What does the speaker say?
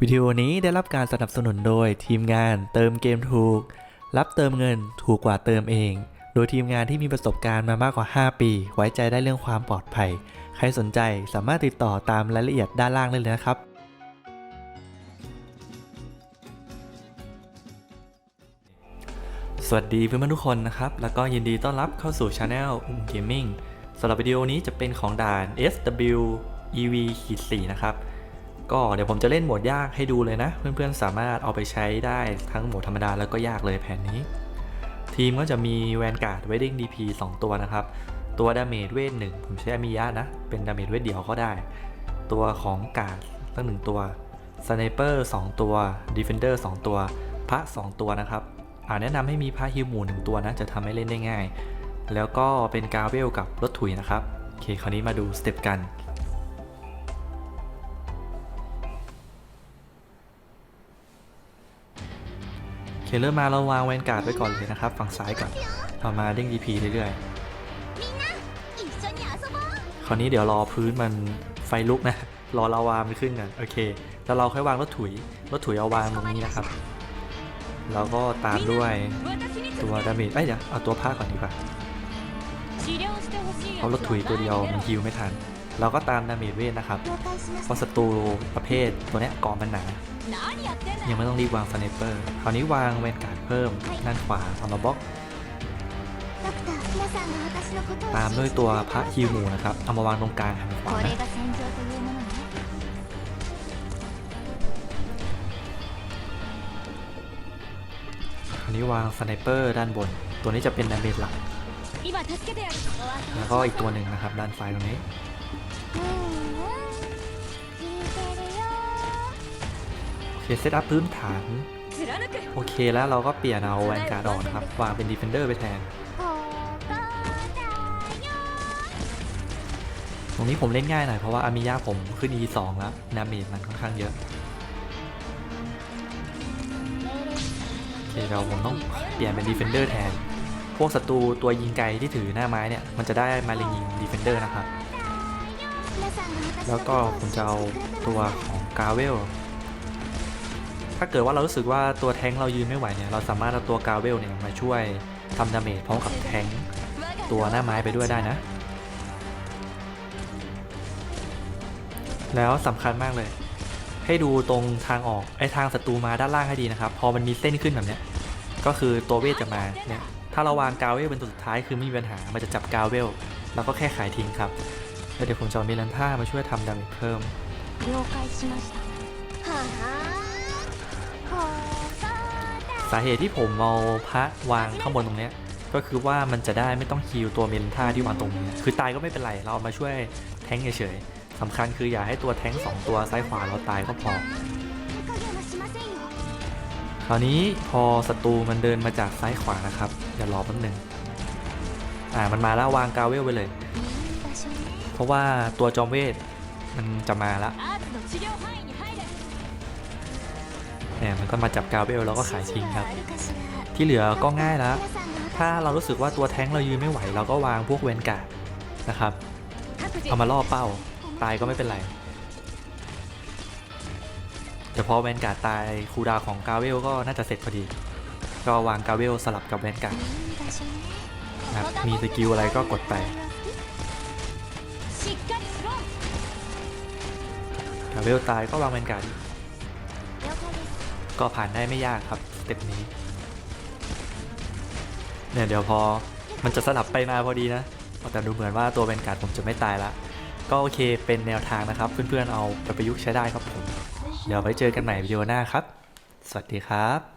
วิดีโอนี้ได้รับการสนับสนุนโดยทีมงานเติมเกมถูก รับเติมเงินถูกกว่าเติมเอง โดยทีมงานที่มีประสบการณ์มามากกว่า 5 ปี ไว้ใจได้เรื่องความปลอดภัย ใครสนใจสามารถติดต่อตามรายละเอียดด้านล่างได้เลยนะครับสวัสดีเพื่อนๆทุกคนนะครับ แล้วก็ยินดีต้อนรับเข้าสู่ช anel อุ้มเกมมิ่งสำหรับวิดีโอนี้จะเป็นของด่าน SW EV 4นะครับ ก็เดี๋ยวผมจะเล่นโหมดยากให้ดูเลยนะ เพื่อนๆสามารถเอาไปใช้ได้ทั้งโหมดธรรมดาแล้วก็ยากเลยแผนนี้ ทีมก็จะมีแวนการ์ดเวดดิ้ง DP 2ตัวนะครับ ตัวดาเมจเวทหนึ่งผมใช้อามิยะนะ เป็นดาเมจเวทเดียวก็ได้ ตัวของการ์ดตั้งหนึ่งตัวสไนเปอร์2ตัวดีเฟนเดอร์2ตัวพระ 2 ตัวนะครับอ่าแนะนำให้มีพระฮิวหมูหนึ่งตัวนะจะทำให้เล่นได้ง่าย แล้วก็เป็นกาเวลกับรถถุยนะครับ โอเค คราวนี้มาดูสเต็ปกัน เลอร์มาเราวางเวนการ์ดไว้ก่อนเลยนะครับ ฝั่งซ้ายก่อนต่อมาเด้งดีพีเรื่อยๆ คราวนี้เดี๋ยวรอพื้นมันไฟลุกนะ รอลาวามันขึ้นกันโอเค แล้วเราค่อยวางรถถุย รถถุยเอาวางตรงนี้นะครับ แล้วก็ตามด้วยตัวดาเมจเอ้ยเดี๋ยวเอาตัวผ้าก่อนดีกว่าเพรารถถุยตัวเดียวมันฮิวไม่ทัน เราก็ตามดาเมจเวทนะครับ เพราะศัตรูประเภทตัวนี้ยกอมันหนา ยังไม่ต้องรีบวางสไนเปอร์ คราวนี้วางเวนการ์ดเพิ่มด้านขวาอำหรับบล็อก ตามด้วยตัวพระฮิวมูนะครับ เอามาวางตรงกลางหันขวานะคราวนี้วางสไนเปอร์ด้านบน ตัวนี้จะเป็นดาเมจหลัก แล้วก็อีกตัวหนึ่งนะครับด้านซ้ายตรงนี้ เคเซตอัพพื้นฐาน โอเคแล้วเราก็เปลี่ยนเอาแวนการ์ดออกนะครับ วางเป็นดีเฟนเดอร์ไปแทน ตรงนี้ผมเล่นง่ายหน่อยเพราะว่าอามิยาผมขึ้น E2 แล้วนาเมจมันค่อนข้างเยอะโอเคเราผมต้องเปลี่ยนเป็นดีเฟนเดอร์แทน พวกศัตรูตัวยิงไกลที่ถือหน้าไม้เนี่ย มันจะได้มาเล็งยิงดีเฟนเดอร์นะครับ แล้วก็ผมจะเอาตัวของกาเวล ถ้าเกิดว่าเรารู้สึกว่าตัวแทงเรายืนไม่ไหวเนี่ยเราสามารถเอาตัวกาเวลเนี่ยมาช่วยทำดาเมจพร้อมกับแทงตัวหน้าไม้ไปด้วยได้นะ แล้วสำคัญมากเลย ให้ดูตรงทางออกไอ้ทางศัตรูมาด้านล่างให้ดีนะครับ พอมันมีเส้นขึ้นแบบเนี้ยก็คือตัวเวทจะมาเนี่ยถ้าเราวางกาเวลเป็นตัวสุดท้ายคือไม่มีปัญหา มันจะจับกาเวล แล้วก็แค่ขายทิ้งครับแล้วเดี๋ยวผมจะเอามิลันท่ามาช่วยทำดาเมจเพิ่ม สาเหตุที่ผมเอาพระวางข้างบนตรงนี้ก็คือว่ามันจะได้ไม่ต้องฮิวตัวเมนท่าที่วางตรงนี้คือตายก็ไม่เป็นไร เราเอามาช่วยแทงเฉยๆสำคัญคืออย่าให้ตัวแทงสองตัวซ้ายขวาเราตายก็พอ คราวนี้พอศัตรูมันเดินมาจากซ้ายขวานะครับ อย่ารอแป๊บนึงอ่ามันมาแล้ววางกาเวลไปเลย เพราะว่าตัวจอมเวทมันจะมาแล้ว เนมันก็มาจับกาเบลแล้วก็ขายทิ้งครับ ที่เหลือก็ง่ายแล้ว ถ้าเรารู้สึกว่าตัวแท้งเรายืนไม่ไหว เราก็วางพวกเวนกาดนะครับ เอามาล่อเป้า ตายก็ไม่เป็นไรแต่พอเวนการตายคูดาของกาเวลก็น่าจะเสร็จพอดี ก็วางกาเวลสลับกับเวนการครับมีสกิลอะไรก็กดไปกาเวลตายก็วางเวนการ์ด ก็ผ่านได้ไม่ยากครับสเต็ปนี้ เนี่ยเดี๋ยวพอมันจะสลับไปมาพอดีนะ แต่ดูเหมือนว่าตัวแวนการ์ดผมจะไม่ตายละ ก็โอเคเป็นแนวทางนะครับ เพื่อนๆเอาไปประยุกต์ใช้ได้ครับผม เดี๋ยวไว้เจอกันใหม่วิดีโอหน้าครับ สวัสดีครับ